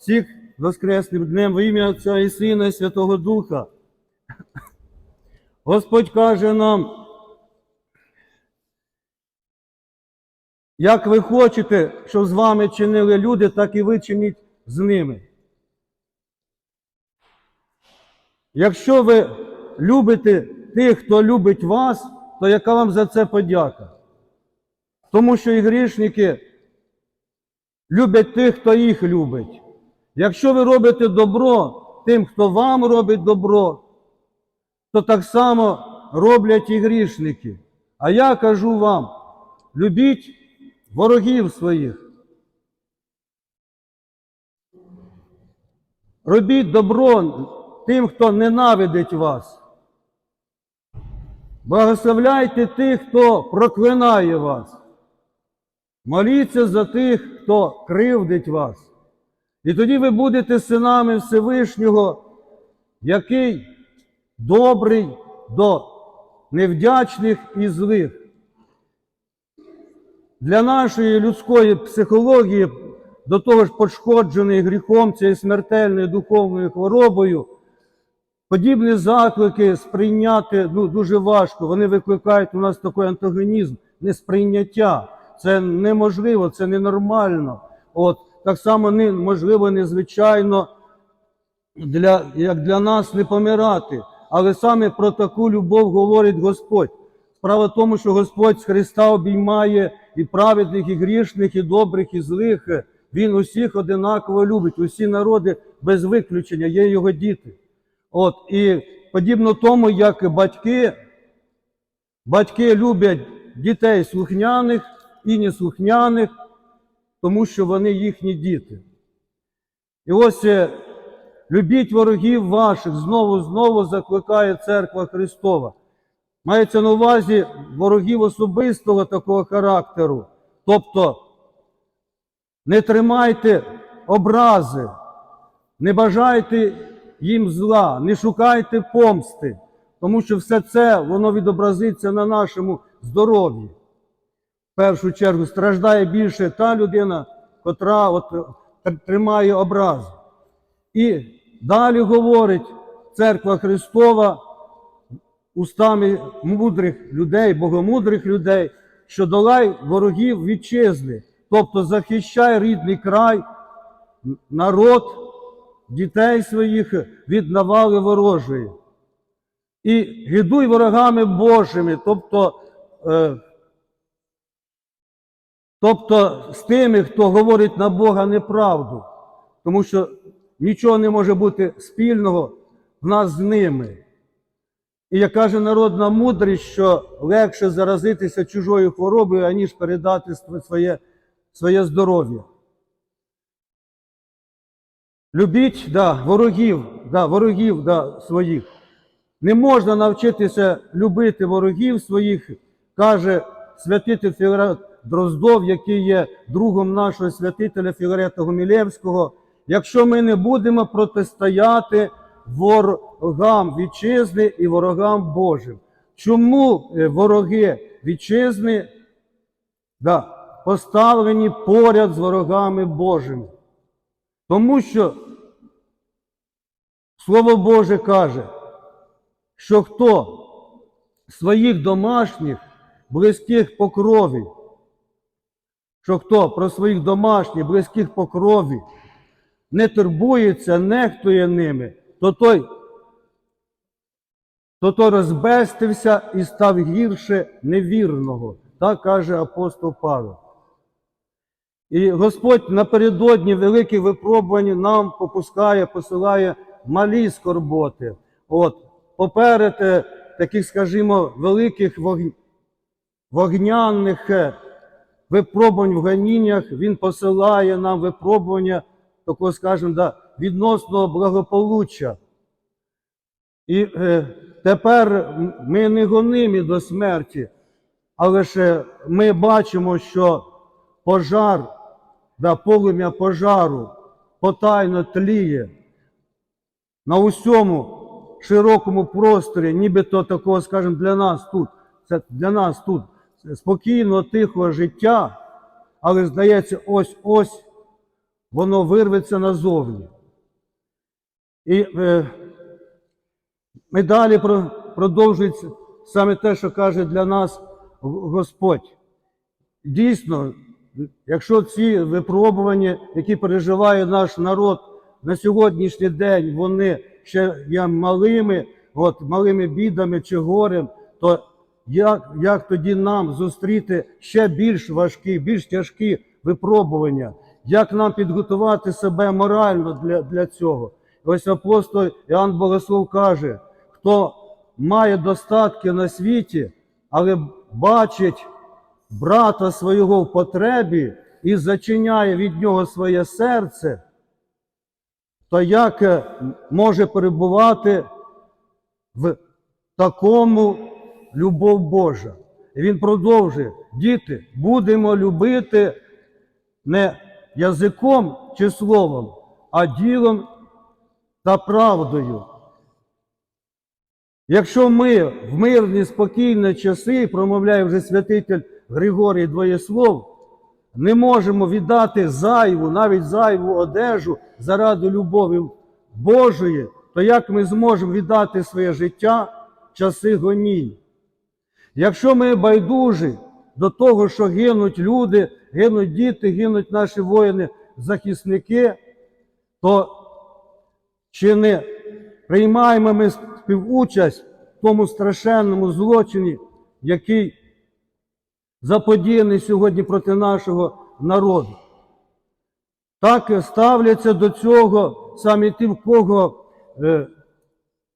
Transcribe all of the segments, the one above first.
всіх Воскресним днем во ім'я Отця і Сина і Святого Духа. Господь каже нам, як ви хочете, щоб з вами чинили люди, так і ви чиніть з ними. Якщо ви любите тих, хто любить вас, то яка вам за це подяка? Тому що і грішники люблять тих, хто їх любить. Якщо ви робите добро тим, хто вам робить добро, то так само роблять і грішники. А я кажу вам: любіть ворогів своїх. Робіть добро тим, хто ненавидить вас. Благословляйте тих, хто проклинає вас. Моліться за тих, хто кривдить вас. І тоді ви будете синами Всевишнього, який добрий до невдячних і злих. Для нашої людської психології, до того ж пошкодженої гріхом цією смертельною духовною хворобою, подібні заклики сприйняти ну, дуже важко. Вони викликають у нас такий антагонізм, несприйняття. Це неможливо, це ненормально. От, так само неможливо, незвичайно для, як для нас не помирати. Але саме про таку любов говорить Господь. Справа в тому, що Господь з Христа обіймає і праведних, і грішних, і добрих, і злих. Він усіх одинаково любить, усі народи без виключення, є його діти. От, і подібно тому, як батьки, батьки люблять дітей слухняних і неслухняних, тому що вони їхні діти. І ось е, любіть ворогів ваших, знову знову закликає церква Христова. Мається на увазі ворогів особистого такого характеру. Тобто не тримайте образи, не бажайте їм зла, не шукайте помсти, тому що все це воно відобразиться на нашому здоров'ї. Першу чергу страждає більше та людина, котра от, тримає образи. І далі говорить церква Христова устами мудрих людей, богомудрих людей, що долай ворогів вітчизни, тобто захищай рідний край, народ, дітей своїх від навали ворожої. І гидуй ворогами Божими, тобто, е, тобто з тими, хто говорить на Бога неправду, тому що нічого не може бути спільного в нас з ними. І як каже народна мудрість, що легше заразитися чужою хворобою, аніж передати своє, своє здоров'я. Любіть да, ворогів, да, ворогів да, своїх. Не можна навчитися любити ворогів своїх, каже святитель Філарет Дроздов, який є другом нашого святителя Філарета Гумілєвського, якщо ми не будемо протистояти ворогам вітчизни і ворогам Божим. Чому е, вороги вітчизни да, поставлені поряд з ворогами Божими? Тому що Слово Боже каже, що хто своїх домашніх, близьких по крові, що хто про своїх домашніх, близьких по крові не турбується, нехтує ними, то той, то той розбестився і став гірше невірного. Так каже апостол Павло. І Господь напередодні великих випробувань нам попускає, посилає малі скорботи. От, поперед таких, скажімо, великих вог- вогняних е, випробувань в ганіннях, Він посилає нам випробування такого, скажімо, да, відносного благополуччя. І е, тепер ми не гонимі до смерті, але ж ми бачимо, що пожар, да, полум'я пожару потайно тліє на усьому широкому просторі, нібито такого, скажімо, для нас тут, це для нас тут спокійного, тихого життя, але здається, ось ось воно вирветься назовні. І е, ми далі про, продовжується саме те, що каже для нас Господь. Дійсно, якщо ці випробування, які переживає наш народ на сьогоднішній день, вони ще є малими, от, малими бідами чи горем, то як, як тоді нам зустріти ще більш важкі, більш тяжкі випробування? Як нам підготувати себе морально для, для цього? Ось апостол Іоанн Богослов каже, хто має достатки на світі, але бачить брата свого в потребі і зачиняє від нього своє серце, то як е, може перебувати в такому любов Божа? І він продовжує: діти, будемо любити не язиком чи словом, а ділом та правдою. Якщо ми в мирні, спокійні часи, промовляє вже святитель Григорій Двоєслов, не можемо віддати зайву, навіть зайву одежу заради любові Божої, то як ми зможемо віддати своє життя в часи гонінь? Якщо ми байдужі до того, що гинуть люди, гинуть діти, гинуть наші воїни, захисники, то чи не приймаємо ми співучасть в тому страшенному злочині, який заподіяний сьогодні проти нашого народу? Так ставляться до цього саме ті, в кого е,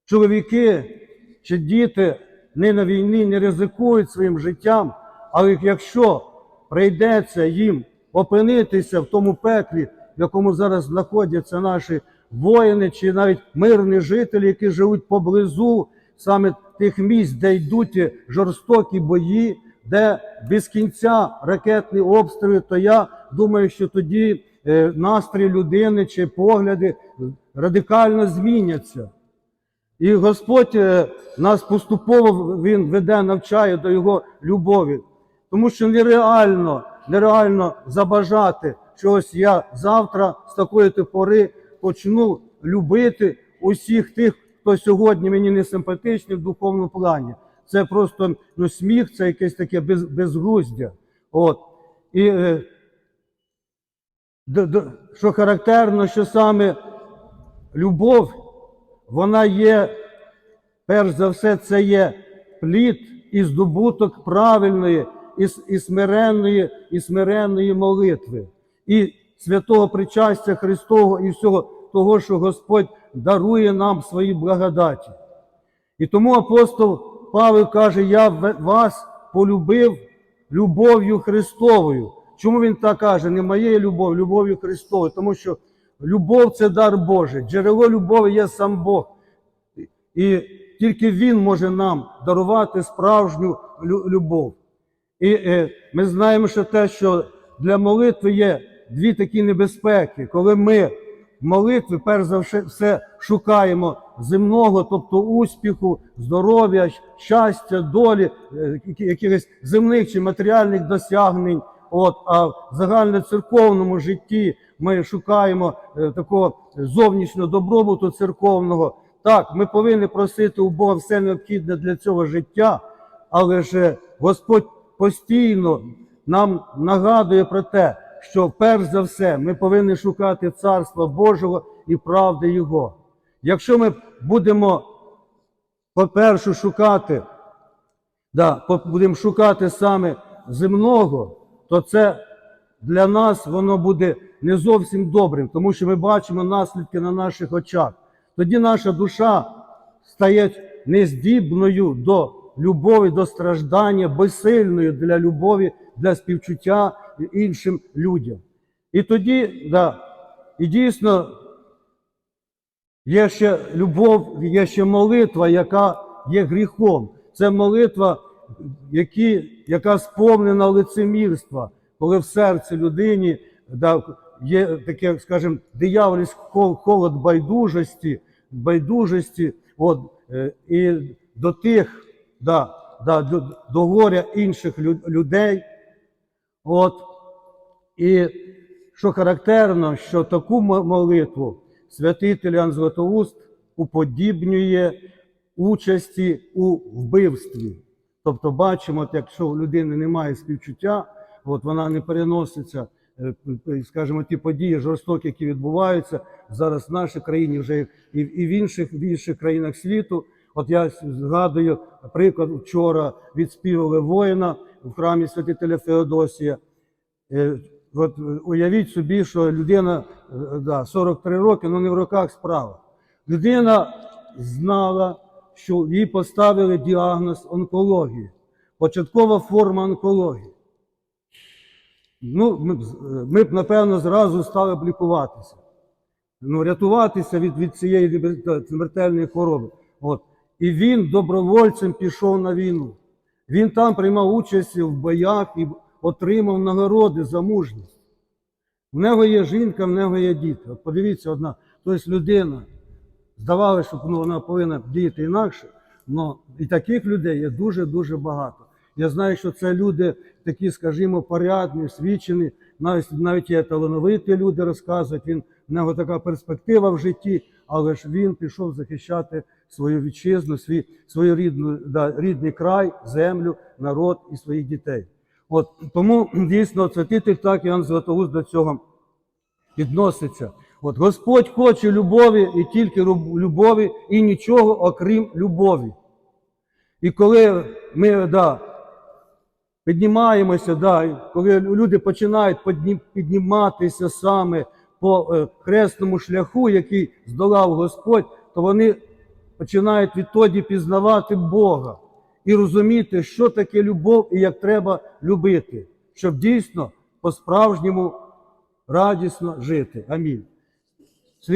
чоловіки чи діти не на війні, не ризикують своїм життям, але якщо прийдеться їм опинитися в тому пеклі, в якому зараз знаходяться наші воїни, чи навіть мирні жителі, які живуть поблизу саме тих місць, де йдуть жорстокі бої, де без кінця ракетні обстріли, то я думаю, що тоді е, настрій людини чи погляди радикально зміняться. І Господь е, нас поступово Він веде, навчає до Його любові. Тому що нереально, нереально забажати, ось я завтра з такої то пори почну любити усіх тих, хто сьогодні мені не симпатичний в духовному плані. Це просто ну, сміх, це якесь таке без, безглуздя. От. І е, д- д- що характерно, що саме любов, вона є, перш за все, це є плід і здобуток правильної і, і смиренної, і смиренної молитви, і святого причастя Христового, і всього того, що Господь дарує нам свої благодаті. І тому апостол Павел каже: Я вас полюбив любов'ю Христовою. Чому він так каже? Не моєю любов'ю, любов'ю Христовою. Тому що любов це дар Божий. Джерело любові є сам Бог. І тільки Він може нам дарувати справжню любов. І е, ми знаємо, що те, що для молитви є дві такі небезпеки, коли ми в молитві, перш за все, все шукаємо земного, тобто успіху, здоров'я, щастя, долі, е, якихось земних чи матеріальних досягнень. От, а в загальноцерковному житті ми шукаємо е, такого зовнішнього добробуту церковного. Так, ми повинні просити у Бога все необхідне для цього життя, але ж Господь постійно нам нагадує про те, що перш за все ми повинні шукати Царства Божого і правди Його. Якщо ми будемо, по-перше, шукати, да, будемо шукати саме земного, то це для нас воно буде не зовсім добрим, тому що ми бачимо наслідки на наших очах. Тоді наша душа стає нездібною до любові, до страждання, безсильною для любові, для співчуття іншим людям. І тоді, да, і дійсно, є ще любов, є ще молитва, яка є гріхом. Це молитва, які, яка сповнена лицемірства, коли в серці людині да, є таке, скажімо, диявольський холод байдужості, байдужості от, е, і до тих, да, да, до, до горя інших лю- людей. От, і що характерно, що таку молитву святитель Іоанн Златоуст уподібнює участі у вбивстві. Тобто бачимо, от якщо у людини немає співчуття, от вона не переноситься, е, скажімо, ті події жорстокі, які відбуваються зараз в нашій країні, вже і, в інших, в інших країнах світу. От я згадую приклад вчора відспівали воїна в храмі святителя Феодосія. Е, От е, уявіть собі, що людина е, да, 43 роки, ну не в роках справа. Людина знала, що їй поставили діагноз онкології, початкова форма онкології. Ну, ми, б е, ми б, напевно, зразу стали б лікуватися. Ну, рятуватися від, від цієї смертельної хвороби. От. І він добровольцем пішов на війну. Він там приймав участь в боях і отримав нагороди за мужність. В нього є жінка, в нього є діти. От подивіться, одна, тобто людина, здавалося, що ну, вона повинна діяти інакше, але і таких людей є дуже-дуже багато. Я знаю, що це люди такі, скажімо, порядні, свідчені, навіть, навіть є талановиті люди розказують, він, в нього така перспектива в житті, але ж він пішов захищати свою вітчизну, свій, свою рідну, да, рідний край, землю, народ і своїх дітей. От, тому дійсно святитель так Іоанн Златоуст до цього відноситься. От Господь хоче любові і тільки любові, і нічого окрім любові. І коли ми да, піднімаємося, да, коли люди починають підніматися саме по е, хресному шляху, який здолав Господь, то вони починають відтоді пізнавати Бога і розуміти, що таке любов і як треба любити, щоб дійсно по-справжньому радісно жити. Амінь.